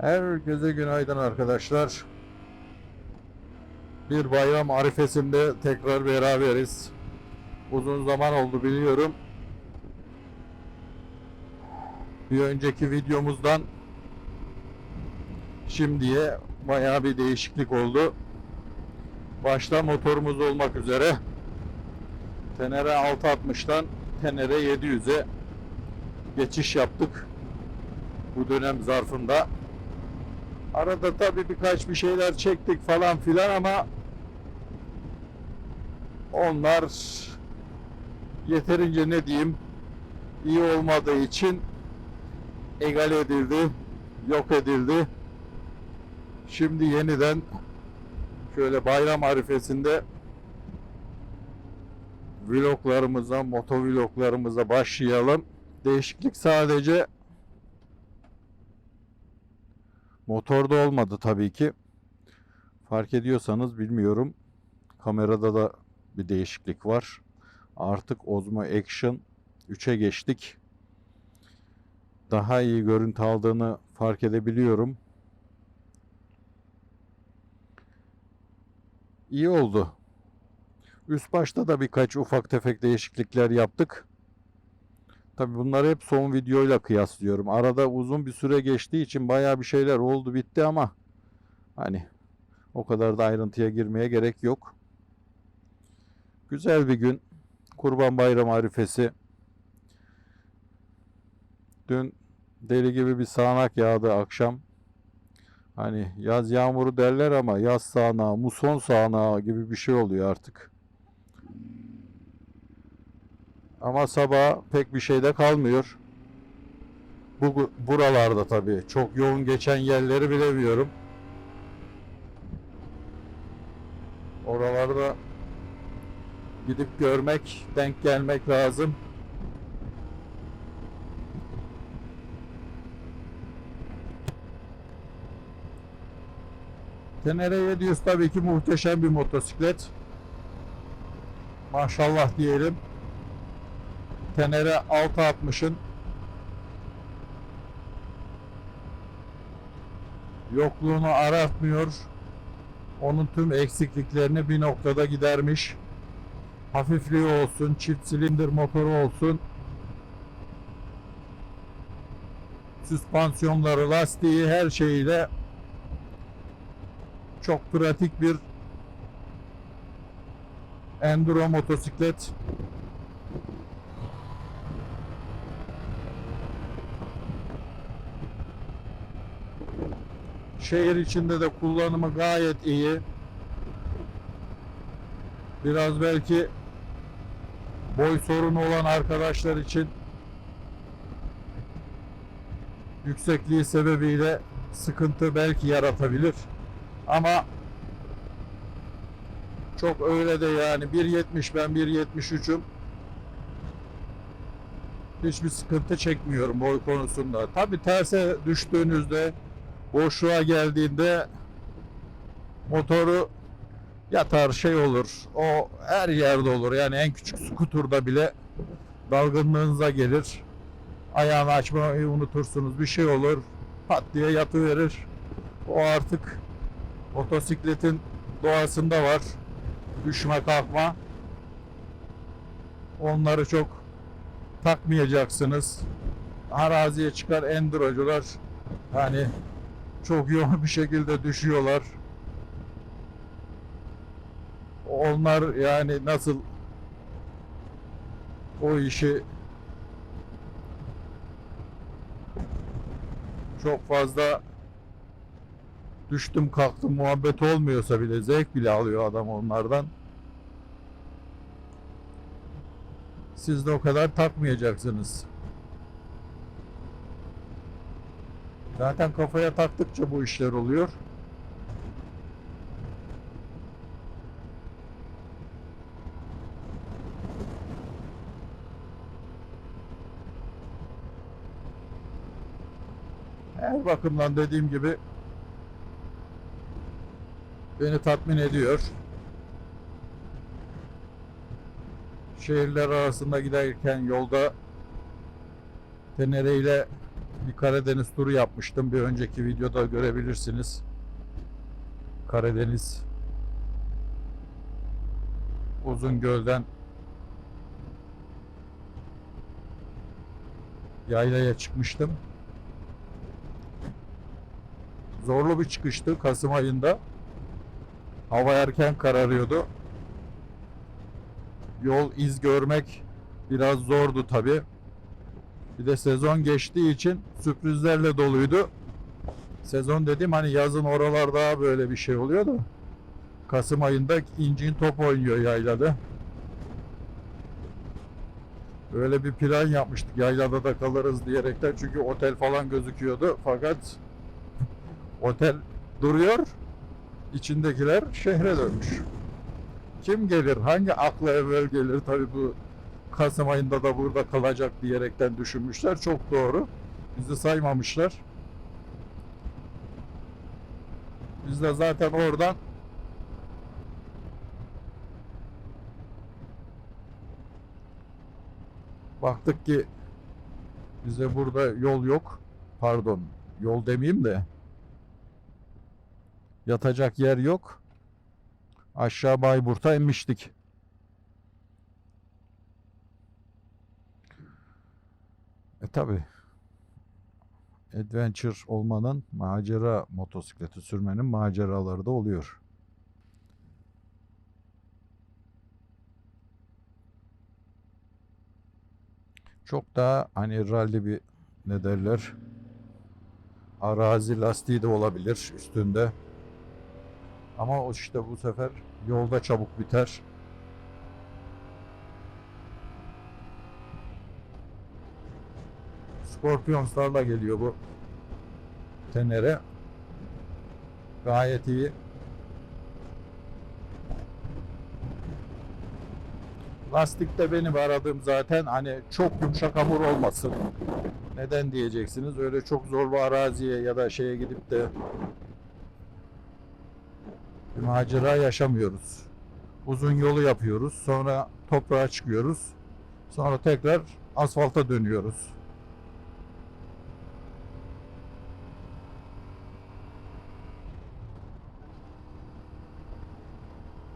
Herkese günaydın arkadaşlar. Bir bayram arifesinde tekrar beraberiz. Uzun zaman oldu biliyorum. Bir önceki videomuzdan şimdiye bayağı bir değişiklik oldu. Başta motorumuz olmak üzere Tenere 660'tan Tenere 700'e geçiş yaptık. Bu dönem zarfında. Arada tabii birkaç bir şeyler çektik falan filan ama onlar yeterince ne diyeyim iyi olmadığı için egal edildi, yok edildi. Şimdi yeniden şöyle bayram arifesinde vloglarımıza, motovloglarımıza başlayalım. Değişiklik sadece Motorda olmadı tabii ki. Fark ediyorsanız bilmiyorum. Kamerada da bir değişiklik var. Artık Osmo Action 3'e geçtik. Daha iyi görüntü aldığını fark edebiliyorum. İyi oldu. Üst başta da birkaç ufak tefek değişiklikler yaptık. Tabii bunları hep son videoyla kıyaslıyorum. Arada uzun bir süre geçtiği için bayağı bir şeyler oldu bitti ama hani o kadar da ayrıntıya girmeye gerek yok. Güzel bir gün. Kurban Bayramı arifesi. Dün deli gibi bir sağanak yağdı akşam. Hani yaz yağmuru derler ama yaz sağanağı, muson sağanağı gibi bir şey oluyor artık. Ama sabah pek bir şey de kalmıyor. Bu buralarda tabii çok yoğun geçen yerleri bilemiyorum. Oralarda gidip görmek, denk gelmek lazım. Tenere 700 tabii ki muhteşem bir motosiklet. Maşallah diyelim. Tenere 660'ın yokluğunu aratmıyor. Onun tüm eksikliklerini bir noktada gidermiş. Hafifliği olsun, çift silindir motoru olsun. Süspansiyonları, lastiği, her şeyiyle çok pratik bir enduro motosiklet. Şehir içinde de kullanımı gayet iyi. Biraz belki boy sorunu olan arkadaşlar için yüksekliği sebebiyle sıkıntı belki yaratabilir. Ama çok öyle de yani 1.70 ben 1.73'üm. Hiçbir sıkıntı çekmiyorum boy konusunda. Tabi terse düştüğünüzde boşluğa geldiğinde motoru yatar şey olur. O her yerde olur. Yani en küçük skuturda bile dalgınlığınıza gelir. Ayağını açmayı unutursunuz. Bir şey olur. Pat diye yatıverir. O artık motosikletin doğasında var. Düşme kalkma. Onları çok takmayacaksınız. Araziye çıkar endurocular hani çok yoğun bir şekilde düşüyorlar. Onlar yani nasıl o işi çok fazla düştüm kalktım muhabbet olmuyorsa bile zevk bile alıyor adam onlardan. Siz de o kadar takmayacaksınız. Zaten kafaya taktıkça bu işler oluyor. Her bakımdan dediğim gibi beni tatmin ediyor. Şehirler arasında giderken yolda Tenere bir Karadeniz turu yapmıştım. Bir önceki videoda görebilirsiniz. Karadeniz Uzungöl'den yaylaya çıkmıştım. Zorlu bir çıkıştı Kasım ayında. Hava erken kararıyordu. Yol iz görmek biraz zordu tabi. Bir de sezon geçtiği için sürprizlerle doluydu. Sezon dedim hani yazın oralar daha böyle bir şey oluyor da. Kasım ayında incin top oynuyor yaylada. Öyle bir plan yapmıştık yaylada da kalırız diyerekten çünkü otel falan gözüküyordu fakat otel duruyor içindekiler şehre dönmüş. Kim gelir hangi akla evvel gelir tabi bu Kasım ayında da burada kalacak diyerekten düşünmüşler çok doğru bizi saymamışlar. Biz de zaten oradan baktık ki bize burada yol yok. Pardon, yol demeyeyim de yatacak yer yok. Aşağı Bayburt'a inmiştik. E tabi adventure olmanın macera motosikleti sürmenin maceraları da oluyor. Çok daha hani ralli bir ne derler arazi lastiği de olabilir üstünde. Ama o işte bu sefer yolda çabuk biter. Scorpions'larla geliyor bu Tenere. Gayet iyi. Lastikte benim aradığım zaten hani çok yumuşak hamur olmasın. Neden diyeceksiniz? Öyle çok zor bir araziye ya da şeye gidip de bir macera yaşamıyoruz. Uzun yolu yapıyoruz. Sonra toprağa çıkıyoruz. Sonra tekrar asfalta dönüyoruz.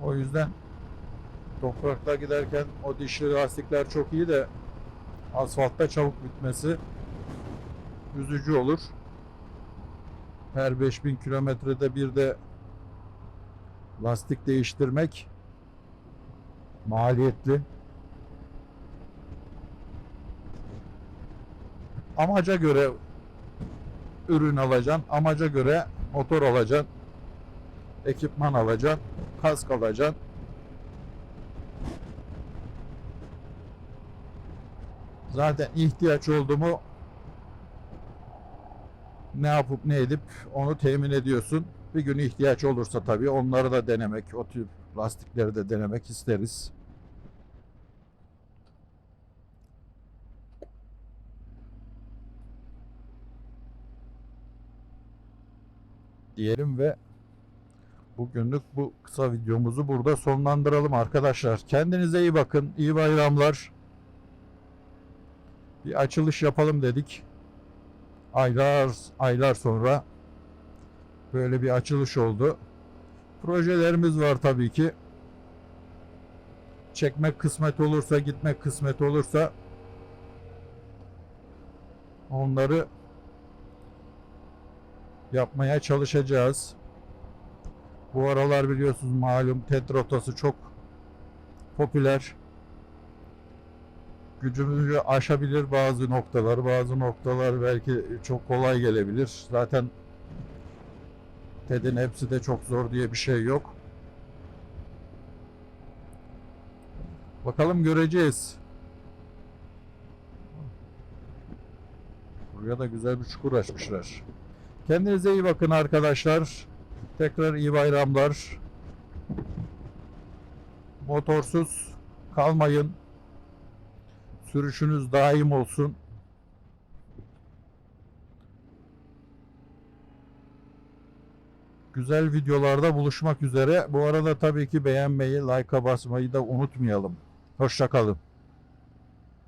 O yüzden toprakta giderken o dişli lastikler çok iyi de asfaltta çabuk bitmesi üzücü olur. Her 5000 kilometrede bir de lastik değiştirmek maliyetli. Amaca göre ürün alacaksın, amaca göre motor alacaksın, ekipman alacaksın, kask alacaksın. Zaten ihtiyaç oldu mu ne yapıp ne edip onu temin ediyorsun. Bir gün ihtiyaç olursa tabii onları da denemek, o tür lastikleri de denemek isteriz. Diyelim ve bugünlük bu kısa videomuzu burada sonlandıralım arkadaşlar. Kendinize iyi bakın. İyi bayramlar. Bir açılış yapalım dedik. Aylar aylar sonra böyle bir açılış oldu. Projelerimiz var tabii ki. Çekmek kısmet olursa, gitmek kısmet olursa onları yapmaya çalışacağız. Bu aralar biliyorsunuz malum TED rotası çok popüler. Gücümüzü aşabilir bazı noktalar, bazı noktalar belki çok kolay gelebilir. Zaten TED'in hepsi de çok zor diye bir şey yok. Bakalım göreceğiz. Buraya da güzel bir çukur açmışlar. Kendinize iyi bakın arkadaşlar. Tekrar iyi bayramlar. Motorsuz kalmayın. Sürüşünüz daim olsun. Güzel videolarda buluşmak üzere. Bu arada tabii ki beğenmeyi, like'a basmayı da unutmayalım. Hoşçakalın.